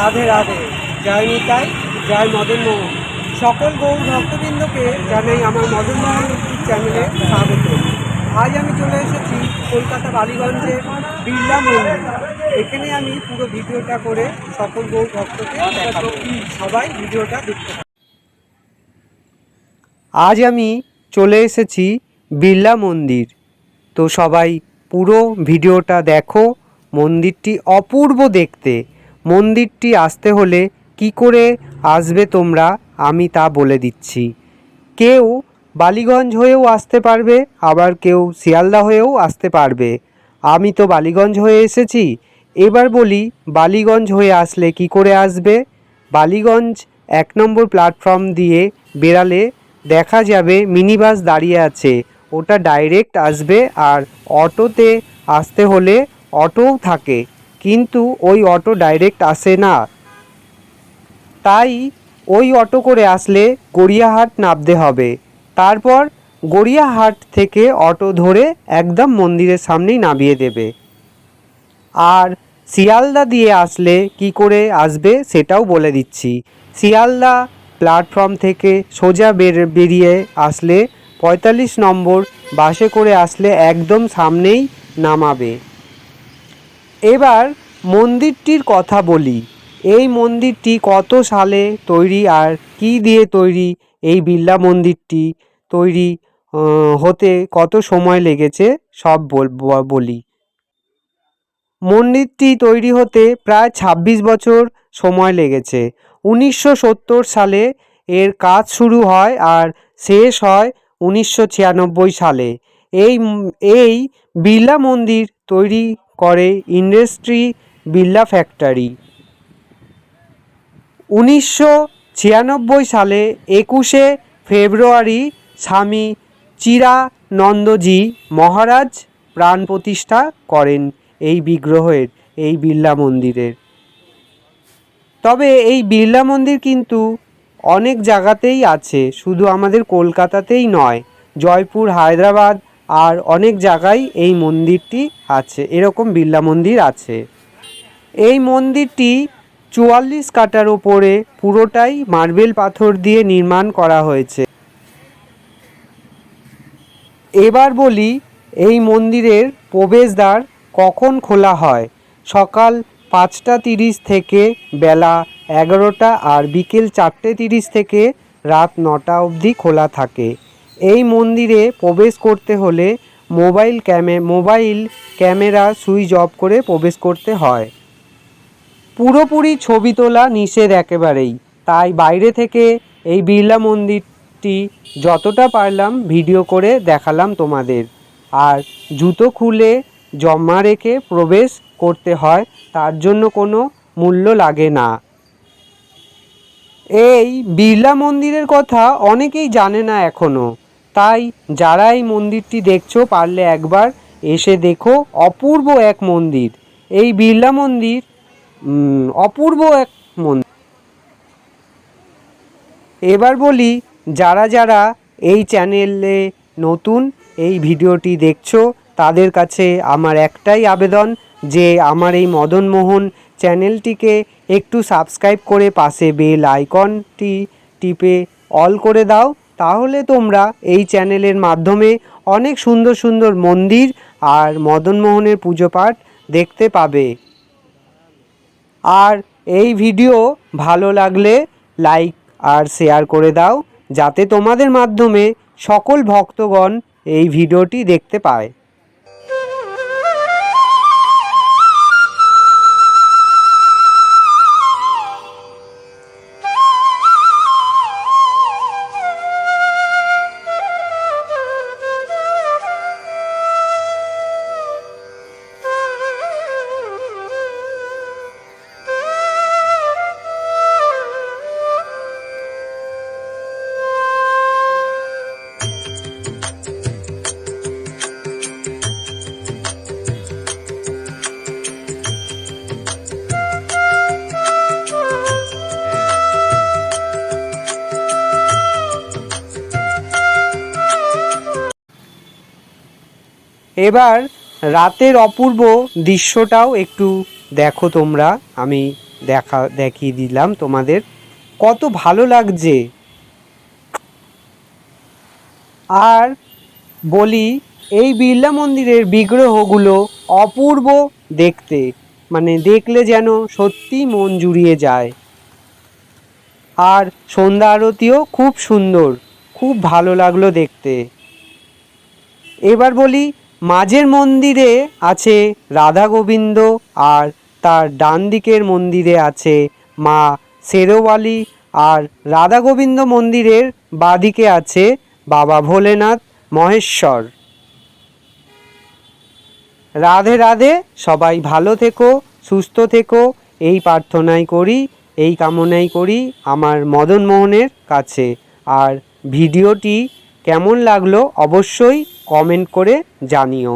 রাধে রাধে। জয় নিতাই, জয় মদন মোহন। সকল গৌর ভক্তবৃন্দকে জানাই আমার মদন মোহন চ্যানেলে স্বাগত। আজ আমি চলে এসেছি কলকাতা বালিগঞ্জে বিড়লা মন্দির। এখানে আমি পুরো ভিডিওটা করে সকল গৌর ভক্তকে সবাই ভিডিওটা দেখতে আজ আমি চলে এসেছি বিড়লা মন্দির। তো সবাই পুরো ভিডিওটা দেখো। মন্দিরটি অপূর্ব দেখতে। মন্দিরটি আসতে হলে কি করে আসবে তোমরা? আমি তা বলে দিচ্ছি। কেউ বালিগঞ্জ হয়েও আসতে পারবে, আবার কেউ শিয়ালদা হয়েও আসতে পারবে। আমি তো বালিগঞ্জ হয়ে এসেছি। এবার বলি, বালিগঞ্জ হয়ে আসলে কি করে আসবে? বালিগঞ্জ এক নম্বর প্ল্যাটফর্ম দিয়ে বেরালে দেখা যাবে মিনি বাস দাঁড়িয়ে আছে। ওটা ডাইরেক্ট আসবে আর অটোতে আসতে হলে অটোও থাকে। কিন্তু ওই অটো ডাইরেক্ট আসে না। তাই ওই অটো করে আসলে গড়িয়াহাট নামতে হবে। তারপর গড়িয়াহাট থেকে অটো ধরে একদম মন্দিরের সামনেই নামিয়ে দেবে। আর শিয়ালদা দিয়ে আসলে কি করে আসবে সেটাও বলে দিচ্ছি। শিয়ালদা প্ল্যাটফর্ম থেকে সোজা বের, বেরিয়ে আসলে পঁয়তাল্লিশ নম্বর বাসে করে আসলে একদম সামনেই নামাবে। এবার মন্দিরটির কথা বলি। এই মন্দিরটি কত সালে তৈরি আর কি দিয়ে তৈরি এই বিড়লা মন্দিরটি? তৈরি হতে কত সময় লেগেছে? সব বল- মন্দিরটি তৈরি হতে প্রায় ২৬ বছর সময় লেগেছে। উনিশশো সত্তর সালে এর কাজ শুরু হয় আর শেষ হয় উনিশশো ছিয়ানব্বই সালে। এই এই বিড়লা মন্দির তৈরি করে ইন্ডাস্ট্রি বিড়লা ফ্যাক্টরি। উনিশশো ছিয়ানব্বই সালে একুশে ফেব্রুয়ারি স্বামী চিরানন্দজি মহারাজ প্রাণ প্রতিষ্ঠা করেন এই বিগ্রহের, এই বিড়লা মন্দিরের। তবে এই বিড়লা মন্দির কিন্তু অনেক জায়গাতেই আছে, শুধু আমাদের কলকাতাতেই নয়, জয়পুর, হায়দ্রাবাদ আর অনেক জায়গায় এই মন্দিরটি আছে, এরকম বিড়লা মন্দির আছে। এই মন্দিরটি চুয়াল্লিশ কাটার ওপরে পুরোটাই মার্বেল পাথর দিয়ে নির্মাণ করা হয়েছে। এবার বলি, এই মন্দিরের প্রবেশদ্বার কখন খোলা হয়? সকাল পাঁচটা তিরিশ থেকে বেলা এগারোটা আর বিকেল চারটে তিরিশ থেকে রাত নটা অবধি খোলা থাকে। এই মন্দিরে প্রবেশ করতে হলে mobile cam, mobile camera switch off করে প্রবেশ করতে হয়। পুরোপুরি ছবি তোলা নিষেধ একেবারেই। তাই বাইরে থেকে এই বিড়লা মন্দিরটি যতটা পারলাম ভিডিও করে দেখালাম তোমাদের। আর জুতো খুলে জমা রেখে প্রবেশ করতে হয়, তার জন্য কোনো মূল্য লাগে না। এই বিড়লা মন্দিরের কথা অনেকেই জানে না এখনও তাই যারা এই মন্দিরটি দেখছ, পারলে একবার এসে দেখো অপূর্ব এক মন্দির। এই বিড়লা মন্দির অপূর্ব এক মন্দির। এবার বলি, যারা যারা এই চ্যানেলে নতুন এই ভিডিওটি দেখছ, তাদের কাছে আমার একটাই আবেদন যে আমার এই মদন মোহন চ্যানেলটিকে একটু সাবস্ক্রাইব করে পাশে বেল আইকনটি টিপে অল করে দাও। তাহলে তোমরা এই চ্যানেলের মাধ্যমে অনেক সুন্দর সুন্দর মন্দির আর মদনমোহনের পুজো পাঠ দেখতে পাবে। আর এই ভিডিও ভালো লাগলে লাইক আর শেয়ার করে দাও, যাতে তোমাদের মাধ্যমে সকল ভক্তগণ এই ভিডিওটি দেখতে পায়। এবার রাতের অপূর্ব দৃশ্যটাও একটু দেখো তোমরা। আমি দেখা, দেখিয়ে দিলাম তোমাদের। কত ভালো লাগছে। আর বলি, এই বিড়লা মন্দিরের বিগ্রহগুলো অপূর্ব দেখতে। মানে দেখলে যেন সত্যি মন জুড়িয়ে যায়। আর সন্ধ্যা আরতিও খুব সুন্দর, খুব ভালো লাগল দেখতে। এবার বলি মাঝের মন্দিরে আছে রাধা গোবিন্দ আর তার ডান দিকের মন্দিরে আছে মা শেরোয়ালি আর রাধা গোবিন্দ মন্দিরের বাদিকে আছে বাবা ভোলেনাথ মহেশ্বর। রাধে রাধে, সবাই ভালো থেকো, সুস্থ থেকো, এই প্রার্থনাই করি, এই কামনাই করি আমার মদন মোহনের কাছে। আর ভিডিওটি কেমন লাগল অবশ্যই কমেন্ট করে জানিও।